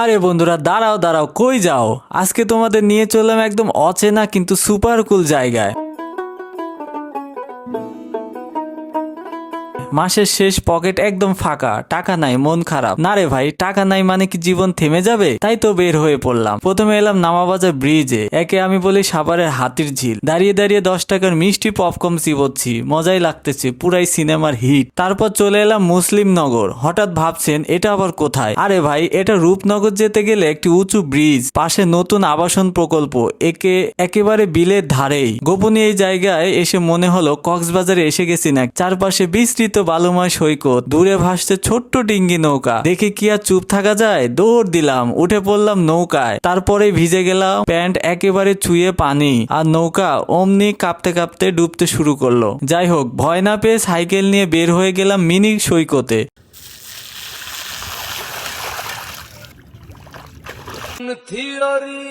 আরে বন্ধুরা, দাঁড়াও দাঁড়াও, কই যাও? আজকে তোমাদের নিয়ে চললাম একদম অচেনা কিন্তু সুপার কুল জায়গায়। মাসের শেষ পকেট একদম ফাঁকা, টাকা নাই, মন খারাপ। না রে ভাই, টাকা নাই মানে কি জীবন থেমে যাবে? তাই তো বের হয়ে পড়লাম। প্রথমে এলাম নামাবাজার ব্রিজে, একে আমি বলি সাভারের হাতির ঝিল। দাঁড়িয়ে দাঁড়িয়ে দশ টাকার মিষ্টি পপকর্ন চিবোচ্ছি, মজাই লাগতেছে, পুরাই সিনেমার হিট। তারপর চলে এলাম মুসলিম নগর। হঠাৎ ভাবছেন, এটা আবার কোথায়? আরে ভাই, এটা রূপনগর যেতে গেলে একটি উঁচু ব্রিজ, পাশে নতুন আবাসন প্রকল্প, একে একেবারে বিলের ধারেই। গোপনে এই জায়গায় এসে মনে হলো, কক্সবাজারে এসে গেছি না চারপাশে বিস্তৃত বালুময় সৈকত। দূরে ভাসছে ছোট্ট ডিঙ্গি নৌকা। দেখে কি আর চুপ থাকা যায়? দৌড় দিলাম, উঠে পড়লাম নৌকায়। তারপরে ভিজে গেলাম, প্যান্ট একেবারে চুয়ে পানি। আর নৌকা অমনি কাঁপতে কাঁপতে ডুবতে শুরু করল। যাই হোক, ভয় না পেয়ে সাইকেল নিয়ে বের হয়ে গেলাম মিনি সৈকতে। থিওরি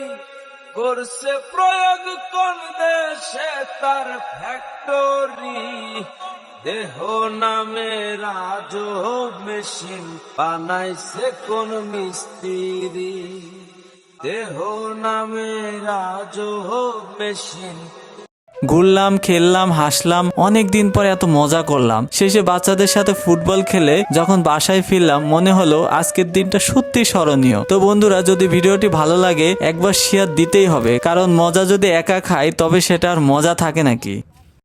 করছে প্রয়োগ কোন দেশে তার ফ্যাক্টরি দেহ নামে রাজ মেশিন, বানাইছে কোন মিস্ত্রি। দেহ নামে রাজ মেশিন। ঘুরলাম, খেললাম, হাসলাম অনেক দিন পরে এত মজা করলাম। শেষে বাচ্চাদের সাথে ফুটবল খেলে যখন বাসায় ফিরলাম, মনে হলো আজকের দিনটা সত্যি স্মরণীয়। তো বন্ধুরা, যদি ভিডিওটি ভালো লাগে, একবার শেয়ার দিতেই হবে। কারণ মজা যদি একা খায় তবে সেটা আর মজা থাকে নাকি?